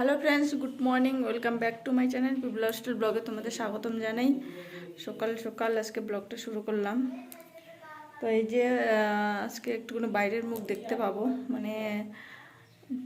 Hello friends good morning welcome back to my channel people hostel ব্লগে তোমাদের স্বাগতম জানাই। সকাল সকাল আজকে ব্লগটা শুরু করলাম। তো এই যে আজকে একটুখানি বাইরের মুখ দেখতে পাবো। মানে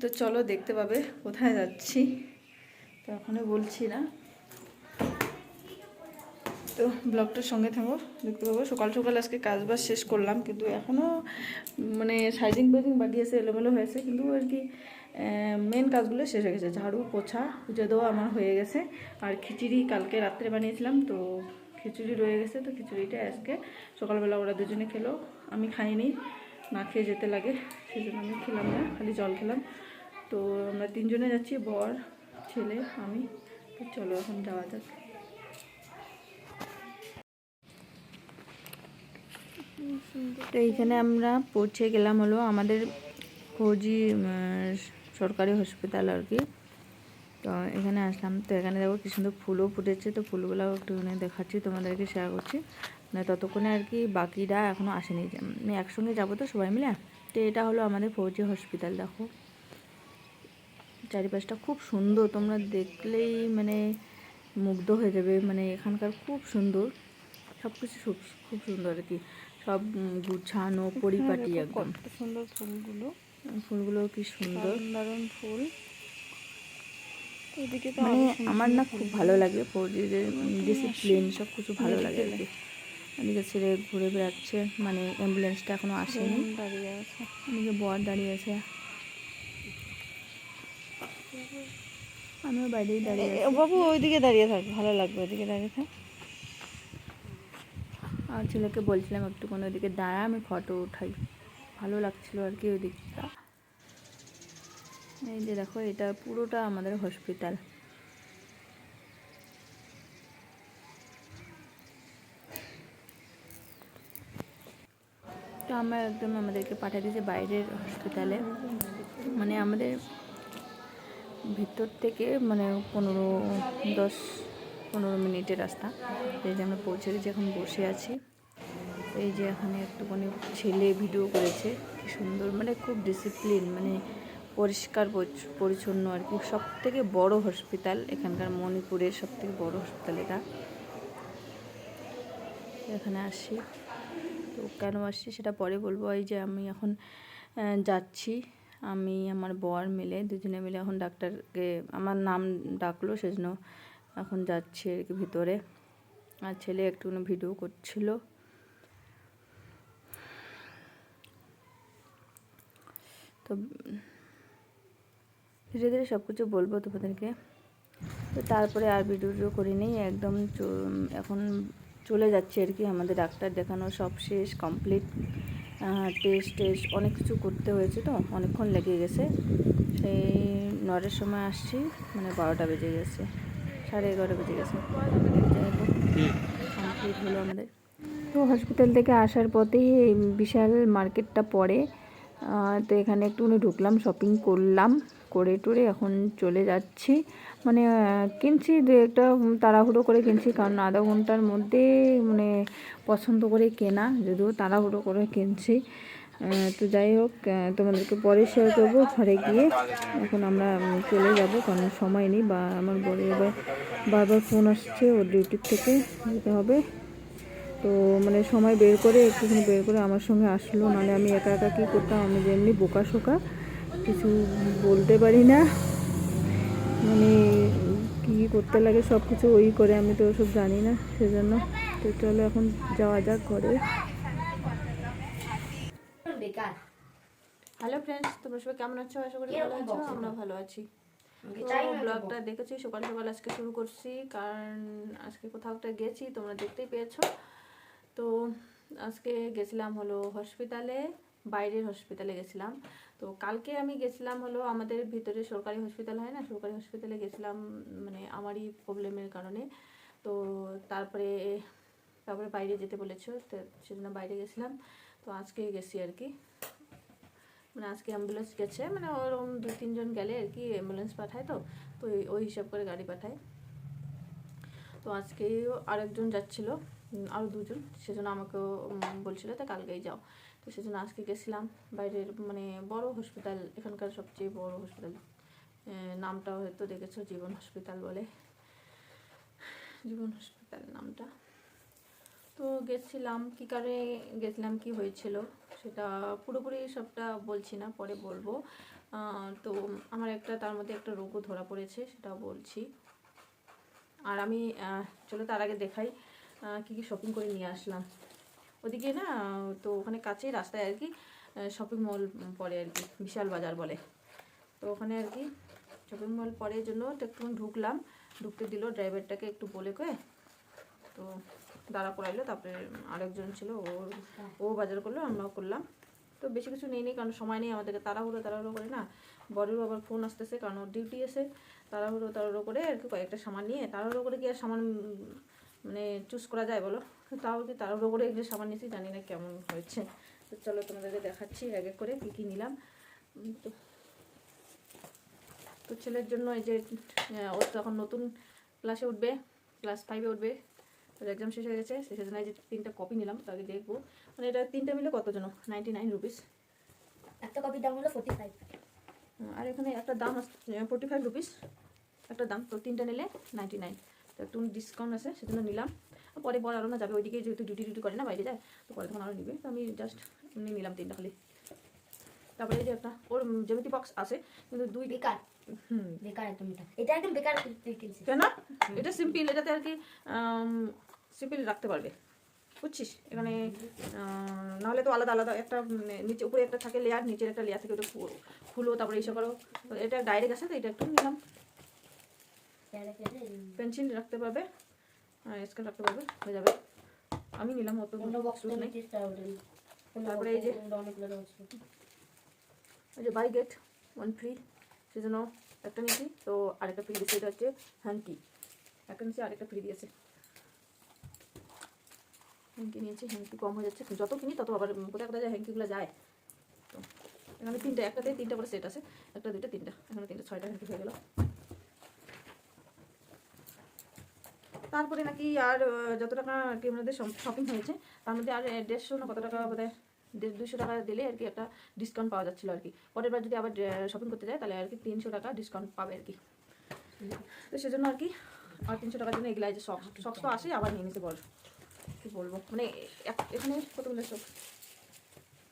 তো চলো দেখতে পাবে, কোথায় যাচ্ছি। তো এখনও বলছি না। তো ব্লগটার সঙ্গে থাকো দেখতে পাবো। সকাল সকাল আজকে কাজ বাজ শেষ করলাম, কিন্তু এখনও মানে সাইজিং ফাইজিং বাকি আছে এলোমেলো হয়েছে, কিন্তু আর কি মেন কাজগুলো শেষ হয়ে গেছে। ঝাড়ু, পোছা, পুজো দেওয়া আমার হয়ে গেছে। আর খিচুড়ি কালকে রাত্রে বানিয়েছিলাম, তো খিচুড়ি রয়ে গেছে, তো খিচুড়িটা আজকে সকালবেলা ওরা দুজনে খেলো। আমি খাইনি, না খেয়ে যেতে লাগে সেই জন্য আমি খেলাম না, খালি জল খেলাম। তো আমরা তিনজনে যাচ্ছি, বর, ছেলে, আমি। তো চলো এখন যাওয়া যাক। তো এইখানে আমরা পৌঁছে গেলাম হলো আমাদের ফৌজি সরকারি হসপিটাল আর কি। তো এখানে আসলাম। তো এখানে দেখো কি সুন্দর ফুলও ফুটেছে। তো ফুলগুলো একটুখানি দেখাচ্ছি তোমাদেরকে শেয়ার করছি। মানে ততক্ষণে আর কি বাকিরা এখনও আসেনি। মানে একসঙ্গে যাব তো সবাই মিলে। তো এটা হলো আমাদের ফৌজি হসপিটাল দেখো। চারিপাশটা খুব সুন্দর। তোমরা দেখলেই মানে মুগ্ধ হয়ে যাবে। মানে এখানকার খুব সুন্দর। সব কিছু খুব খুব সুন্দর আর কি। সব গুছানো পরিপাটি একদম। সুন্দর ফুলগুলো। ফুলগুলো কি সুন্দর। দারুণ ফুল। মানে আমার না খুব ভালো লাগে ফৌজিদের ডিসিপ্লিন সব কিছু ভালো লাগে আর কি। এদিকে ছেড়ে ঘুরে বেড়াচ্ছে মানে অ্যাম্বুলেন্সটা এখনও আসেনি। দাঁড়িয়ে আছে। এদিকে বর দাঁড়িয়ে আছে আমিও বাইরেই দাঁড়িয়ে বাবু ওইদিকে দাঁড়িয়ে থাক ভালো লাগবে ওইদিকে দাঁড়িয়ে থাক। আর ছেলেকে বলছিলাম একটুখানি ওইদিকে দাঁড়া আমি ফটো উঠাই। ভালো লাগছিল আর কি ওই দিকটা এই যে দেখো, এটা পুরোটা আমাদের হসপিটাল তো আমরা একদম আমাদেরকে পাঠিয়ে দিয়েছে বাইরের হসপিটালে মানে আমাদের ভিতর থেকে মানে পনেরো, দশ, পনেরো মিনিটের রাস্তা। এই যে আমরা পৌঁছে গেছি, এখন বসে আছি। এই যে এখানে একটুখানি ছেলে ভিডিও করেছে, কি সুন্দর মানে খুব ডিসিপ্লিন মানে পরিষ্কার পরিচ্ছন্ন আর কি। সব থেকে বড় হসপিটাল এখানকার মণিপুরের সব থেকে বড় হসপিটাল এটা। এখানে আসি। তো কেন আসছি সেটা পরে বলব। এই যে আমি এখন যাচ্ছি। আমি, আমার বর মিলে, দুজনে মিলে এখন ডাক্তারকে, আমার নাম ডাকলো সেজন্য এখন যাচ্ছি আর কি ভিতরে। আর ছেলে একটুখানি ভিডিও করছিল। তো ধীরে ধীরে সব কিছু বলব তোমাদেরকে। তো তারপরে আর ভিডিও করিনি একদম চ- এখন চলে যাচ্ছে আর কি। আমাদের ডাক্তার দেখানো সব শেষ কমপ্লিট টেস্ট টেস্ট অনেক কিছু করতে হয়েছে তো অনেকক্ষণ লেগে গেছে। সেই নটার সময় আসছি মানে বারোটা বেজে গেছে সাড়ে এগারোটা বেজে গেছে। কমপ্লিট হলো আমাদের। তো হসপিটাল থেকে আসার পথেই এই বিশাল মার্কেটটা পড়ে। তো এখানে একটুখানি ঢুকলাম শপিং করলাম, করে টরে এখন চলে যাচ্ছি। মানে কিনছি দু একটা তাড়াহুড়ো করে কিনছি, কারণ আধা ঘণ্টার মধ্যে মানে পছন্দ করে কেনা, যদিও তাড়াহুড়ো করে কিনছি। তো যাই হোক তোমাদেরকে পরে শেয়ার করব, ঘরে গিয়ে। এখন আমরা চলে যাব, কারণ সময় নেই, বা আমার বড় এবার বারবার ফোন আসছে, ওর ডিউটির থেকে যেতে হবে। তো মানে সময় বের করে একটুখানি বের করে আমার সঙ্গে আসলো। নাহলে আমি একা একা কী করতাম? আমি যেমনি বোকা শোকা কিছু বলতে পারি না। মানে কী কী করতে লাগে সব কিছু ওই করে আমি তো ওসব জানি না সেজন্য। তো চলো এখন যাওয়া যাক ঘরে। হ্যালো ফ্রেন্ডস তোমরা সবাই কেমন আছো? আশা করি ভালো আছো আমরা ভালো আছি। ব্লগটা দেখেছি সকাল সকাল আজকে শুরু করছি কারণ আজকে কোথাও একটা গেছি তোমরা দেখতেই পেয়েছ। তো আজকে গেছিলাম হলো হসপিটালে বাইরের হসপিটালে গেছিলাম। তো কালকে আমি গেছিলাম হলো আমাদের ভিতরে সরকারি হসপিটাল হয় না, সরকারি হসপিটালে গেছিলাম মানে আমারই প্রবলেমের কারণে। তো তারপরে তারপরে বাইরে যেতে বলেছ, তো সেজন্য বাইরে গেছিলাম। তো আজকে গেছি আর কি। মানে আজকে অ্যাম্বুলেন্স গেছে মানে ওরকম দু তিনজন গেলে আর কি অ্যাম্বুলেন্স পাঠায় তো তো ওই- ওই হিসাব করে গাড়ি পাঠায়। তো আজকেও আরেকজন যাচ্ছিল আরও দুজন, সেজন্য আমাকেও বলছিল তো কালকেই যাও। তো সেজন্য আজকে গেছিলাম। বাইরের মানে বড় হসপিটাল এখানকার সবচেয়ে বড় হসপিটাল নামটা হয়তো দেখেছ, জীবন হসপিটাল বলে। জীবন হসপিটাল নামটা। তো গেছিলাম, কী কারে গেছিলাম, কি হয়েছিল, সেটা পুরোপুরি সবটা বলছি না, পরে বলব। তো আমার একটা, তার মধ্যে একটা রোগও ধরা পড়েছে, সেটা বলছি। আর আমি চলো তার আগে দেখাই কি কি শপিং করে নিয়ে আসলাম। ওদিকে না, তো ওখানে কাছেই রাস্তায় আর কি শপিং মল পড়ে আর কি, বিশাল বাজার বলে। তো ওখানে আর কি শপিং মল পরে জন্য একটু ঢুকলাম, ঢুকতে দিল ড্রাইভারটাকে একটু বলে কয়ে। তো দাঁড়া করাইলো, তারপরে আরেকজন ছিল, ও ও বাজার করল, আমরাও করলাম। তো বেশি কিছু নেই নেই, কারণ সময় নেই আমাদেরকে। তাড়াহুড়ো তাড়াহুড়ো করে না বড়েরও আবার ফোন আসতেছে, কারণ ওর ডিউটি এসে তাড়াহুড়ো তাড়াহুড়ো করে আর কি কয়েকটা সামান নিয়ে, তাড়াহুড়ো করে কি আর সামান মানে চুজ করা যায় বলো? তাও কি তাড়াহুড়ো করে যে সামান নিয়েছি, জানি না কেমন হয়েছে। তো চলো তোমাদেরকে দেখাচ্ছি, এক এক করে কী কী নিলাম। তো তো ছেলের জন্য এই যে ও তো এখন নতুন ক্লাসে উঠবে ক্লাস ফাইভে উঠবে। ওর এক্সাম শেষ হয়ে গেছে শেষের জন্য এই যে তিনটা কপি নিলাম তাকে দেখব। মানে এটা তিনটা মিলে কত জন নাইনটি নাইন রুপিস একটা কপির দাম হলো ফোর্টি ফাইভ আর এখানে একটা দাম ফোর্টি ফাইভ রুপিস একটা দাম তো তিনটা নিলে নাইনটি নাইন তো একটু ডিসকাউন্ট আছে সেজন্য নিলাম। পরে পর আরও না যাবে ওইদিকে যেহেতু ডিউটি ডিউটি করে না বাইরে যায় তো পরে তখন আরও নিবে। তো আমি জাস্ট এমনি নিলাম তিনটা খালি। তারপরে এই যে একটা ওর জ্যামিতি বক্স আছে কিন্তু দুই বেকার। হুম। বেকার একদম এটা। এটা একদম বেকার কেন? এটা সিম্পল এটাতে আর কি সিম্পল রাখতে পারবে। বুঝছিস? এখানে নাহলে তো আলাদা আলাদা একটা মানে নিচে উপরে একটা থাকে লেয়ার নিচের একটা লেয়ার থেকে ওটা খুলো তারপরে এইসব করো। এটা ডাইরেক্ট আছে তো এটা একটু নিলাম। পেন্সিল রাখতে পারবে স্কেল রাখতে পারবে হয়ে যাবে। আমি নিলাম অত তারপরে এই যে- এই যে বাই গেট ওয়ান ফ্রি সেজন্য একটা নিয়েছি তো আরেকটা ফ্রি দিয়েছে এটা হচ্ছে হ্যান্কি একটা নিয়েছি আরেকটা ফ্রি দিয়েছে। হ্যাঙ্কি নিয়েছি হ্যাঙ্কি কম হয়ে যাচ্ছে। যত কিনি, তত আবার কোথায় কোথায় যায় হ্যাঙ্কিগুলো যায়। তো এখানে তিনটা একটাতে তিনটা করে সেট আছে। একটা, দুইটা, তিনটা। এখানে তিনটা, ছয়টা হ্যাঙ্কি হয়ে গেল। তারপরে নাকি আর যত টাকা কি আমাদের শপিং হয়েছে, তার মধ্যে আর দেড়শো না কত টাকা বোধ হয় দেড় দুশো টাকা দিলে আর কি একটা ডিসকাউন্ট পাওয়া যাচ্ছিল আর কি। পরের বার যদি আবার শপিং করতে যায়, তাহলে আর কি তিনশো টাকা ডিসকাউন্ট পাবে আর কি। তো সেজন্য আর কি, আর তিনশো টাকার জন্য এগুলো যে সক্স সক্স তো আসেই, আবার নিয়ে নিতে বল। কি বলব? মানে এখানে কতগুলো সক্স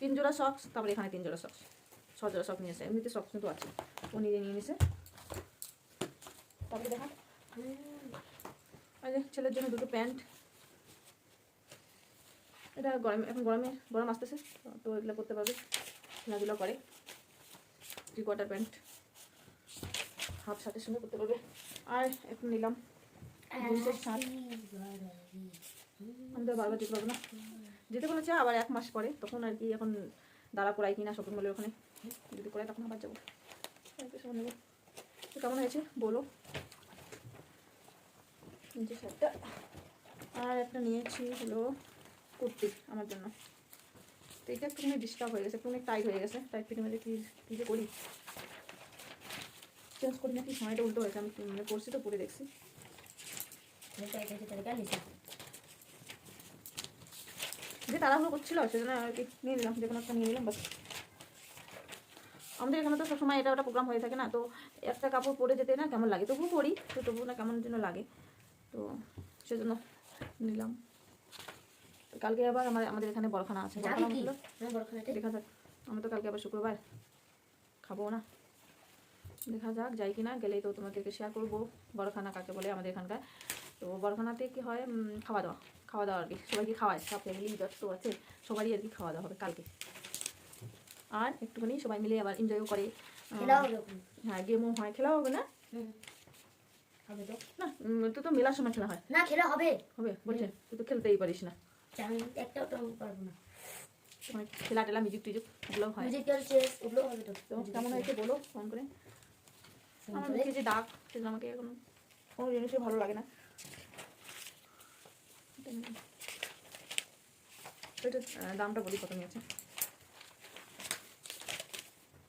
তিন জোড়া সক্স তারপরে এখানে তিন জোড়া সক্স ছ জোড়া সক্স নিয়েছে এমনিতে সক্স কিন্তু আছে। ও নিজে নিয়ে নিয়েছে তারপরে দেখা। ছেলের জন্য দুটো প্যান্ট। এটা গরমে এখন গরমে গরম আসতেছে তো এগুলো করতে পারবে। খেলাধুলা করে। থ্রি কোয়ার্টার প্যান্ট হাফ শার্টের সঙ্গে করতে পারবে। আর এখন নিলাম। জিন্সের শার্ট তো বারবার যেতে পারব না। যেতে বলেছে, আবার এক মাস পরে। তখন আর কি এখন দাঁড়া করাই কিনা শপিং মলের ওখানে। যদি করে তখন আবার যাব। নেব। তো কেমন হয়েছে? বলো। শার্টটা। আর একটা নিয়েছি হলো কুর্তি আমার জন্য। তো এটা একটুখানি ডিস্টার্ব হয়ে গেছে, একটুখানি টাইট হয়ে গেছে। টাইট ফিটে মধ্যে কী কী যে করি? চেঞ্জ করি নাকি সময়টা উল্টো হয়েছে, আমি মানে করছি তো, পরে দেখছি এটা এটা এটা এটা নিছিস যে তাড়াহুড়ো করছিল সেজন্য আর কি নিয়ে নিলাম যে কোনো একটা নিয়ে নিলাম বাস। আমাদের এখানে তো সবসময় এটা ওটা প্রোগ্রাম হয়ে থাকে না তো একটা কাপড় পরে যেতে না কেমন লাগে? তবুও পরি তো তবুও না কেমন যেন লাগে। তো সেজন্য নিলাম। কালকে আবার আমার আমাদের এখানে বড়খানা আছে। হ্যাঁ দেখা যাক। আমি তো কালকে আবার শুক্রবার। খাব না। দেখা যাক যাই কিনা গেলেই তো তোমাদেরকে শেয়ার করব। বড়খানা কাকে বলে আমাদের এখানকার। তো বড়খানাতে কি হয় খাওয়া দাওয়া। খাওয়া দাওয়া আর কি সবাইকে খাওয়ায় সব ফ্যামিলি যত আছে সবারই আর কি খাওয়া দাওয়া হবে কালকে। আর একটুখানি সবাই মিলে আবার এনজয়ও করে। খেলা হ্যাঁ গেমও হয় খেলা হবে না? হুম। হবে তো? না তো তো মেলার সময় খেলা হয়। না খেলা হবে। হবে বলছে তুই তো খেলতেই পারিস না। একটাও তো পারব না। খেলা টেলা মিউজিক টিউজিক হয়। তো? কেমন হয়েছে বলো ফোন করে? আমার মুখে যে দাগ সেটা আমাকে এখন কোনো জিনিসই ভালো লাগে না। এটা দামটা বলি কত নিয়েছে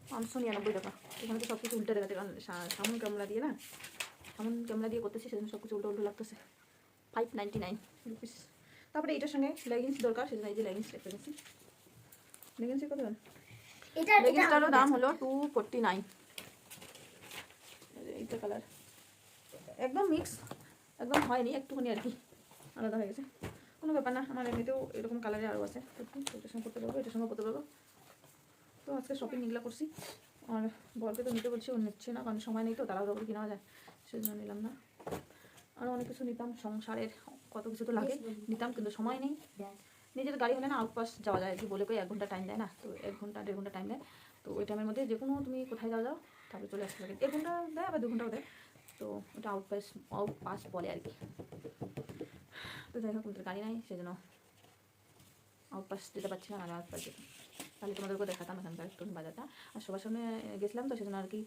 পাঁচশো নিরানব্বই টাকা। এখানে তো সব কিছু উল্টে সা- সামন ক্যামেরা দিয়ে না? সামন ক্যামেরা দিয়ে করতেছি সেজন্য সব কিছু উল্টো উল্টো লাগতেছে। ফাইভ নাইনটি নাইন রুপিস তারপরে এটার সঙ্গে লেগিংস দরকার সেজন্য এই যে লেগিংস রেখে নিয়েছি লেগিংসের কত এটা লেগিংসটারও দাম হলো টু ফোরটি নাইন তিনটে কালার একদম মিক্স একদম হয়নি একটুখানি আর কি। আলাদা হয়ে গেছে। কোনো ব্যাপার না, আমার এমনিতেও এরকম কালারে আরও আছে। এটার সঙ্গে করতে পারব, এটার সঙ্গে করতে পারব? তো আজকে শপিং এগুলো করছি। আর বরকে তো নিতে বলছি, ও নিচ্ছে না, কারণ সময় নেই তো তাড়াহুড়ো করে কিনা যায়? সেই জন্য নিলাম না। আরও অনেক কিছু নিতাম, সংসারের কত কিছু তো লাগে। নিতাম, কিন্তু সময় নেই। নিজের গাড়ি হলে না আউটপাস যাওয়া যায়, কি বলে কই, এক ঘণ্টা টাইম দেয় না, তো এক ঘণ্টা, দেড় ঘণ্টা টাইম দেয়। তো ওই টাইমের মধ্যে যে কোনো তুমি কোথায় যাও যাও, তারপরে চলে আসতে লাগে এক ঘণ্টা দেয় আবার দু ঘন্টাও দেয়, তো ওটা আউটপাস আউটপাস বলে আর কি। তো যাই হোক গাড়ি নাই, সেজন্য আউটপাস যেতে পারছি না আর তাহলে তোমাদেরকেও দেখাতাম এখানকার একটু বাজারটা। আর সবার সামনে গেছিলাম তো, সেজন্য আর কি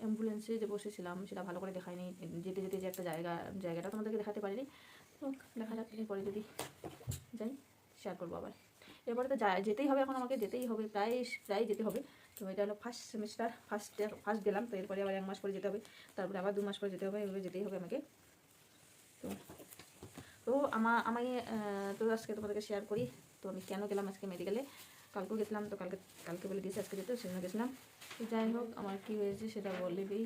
অ্যাম্বুলেন্সে যে বসেছিলাম, সেটা ভালো করে দেখায়নি। যেতে যেতে যে একটা জায়গা, জায়গাটা তোমাদেরকে দেখাতে পারিনি। তো দেখা যাক, এরপরে যদি যাই শেয়ার করব আবার। এরপরে তো যেতেই হবে এখন আমাকে, যেতেই হবে, প্রায় প্রায় যেতে হবে। তো এটা হলো ফার্স্ট সেমিস্টার ফার্স্ট ফার্স্ট গেলাম, তো এরপরে আবার এক মাস পরে যেতে হবে। তারপরে আবার দু মাস পরে যেতে হবে, এভাবে যেতেই হবে আমাকে। তো তো আমার আমাকে তো আজকে তোমাদেরকে শেয়ার করি। তো আমি কেন গেলাম আজকে মেডিকেলে কালকেও গেছিলাম, তো কালকে কালকে বলে দিয়েছি আজকে যেতে, সেজন্য গেছিলাম। তো যাই হোক, আমার কী হয়েছে সেটা বলে দিই।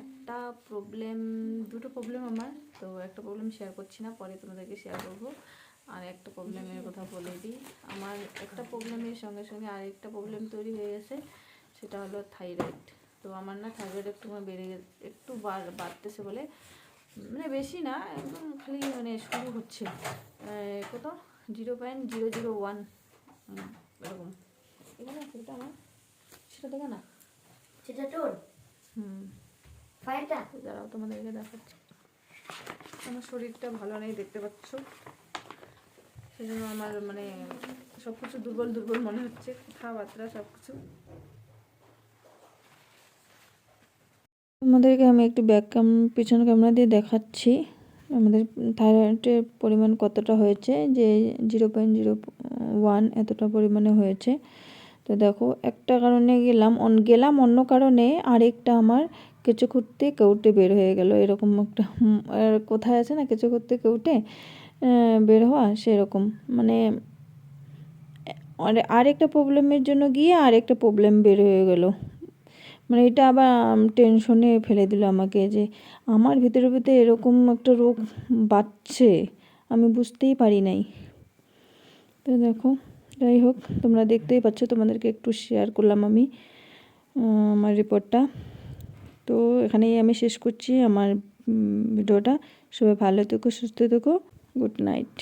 একটা প্রবলেম দুটো প্রবলেম আমার, তো একটা প্রবলেম শেয়ার করছি না, পরে তোমাদেরকে শেয়ার করব। আর একটা প্রবলেমের কথা বলে দিই। আমার একটা প্রবলেমের সঙ্গে সঙ্গে আরেকটা প্রবলেম তৈরি হয়ে গেছে, সেটা হলো থাইরয়েড তো আমার না থাইরয়েড একটু বেড়ে একটু বাড়তেছে বলে মানে বেশি না একদম খালি মানে শুরু হচ্ছে। কত? Zero point zero zero one এরকম। এখানে সেটা আমার? সেটা দেখে না সেটা তোর? হুম। ফায়ারটা যারাও তোমাদেরকে দেখাচ্ছি। আমার শরীরটা ভালো নেই দেখতে পাচ্ছ? সেই জন্য আমার মানে সব কিছু দুর্বল দুর্বল মনে হচ্ছে। কথাবার্তা সব কিছু আমাদেরকে আমি একটু ব্যাক ক্যাম পিছন ক্যামেরা দিয়ে দেখাচ্ছি। আমাদের থাইরয়েডের পরিমাণ কতটা হয়েছে, যে জিরো পয়েন্ট জিরো ওয়ান এতটা পরিমাণে হয়েছে। তো দেখো, একটা কারণে গেলাম, অন, গেলাম অন্য কারণে আরেকটা আমার কেঁচো খুঁড়তে কেউটে বের হয়ে গেল। এরকম একটা কোথায় আছে না, কেঁচো খুঁড়তে কেউটে বের হওয়া? সেরকম। মানে আর, আরেকটা প্রবলেমের জন্য গিয়ে আরেকটা প্রবলেম বের হয়ে গেল। মানে এটা আবার টেনশনে ফেলে দিল আমাকে যে আমার ভিতরে ভিতরে এরকম একটা রোগ বাড়ছে, আমি বুঝতেই পারি নাই। তো দেখো, যাই হোক, তোমরা দেখতেই পাচ্ছ, তোমাদেরকে একটু শেয়ার করলাম আমি আমার রিপোর্টটা তো এখানেই আমি শেষ করছি আমার ভিডিওটা সবাই ভালো থেকো, সুস্থ থেকো। Good night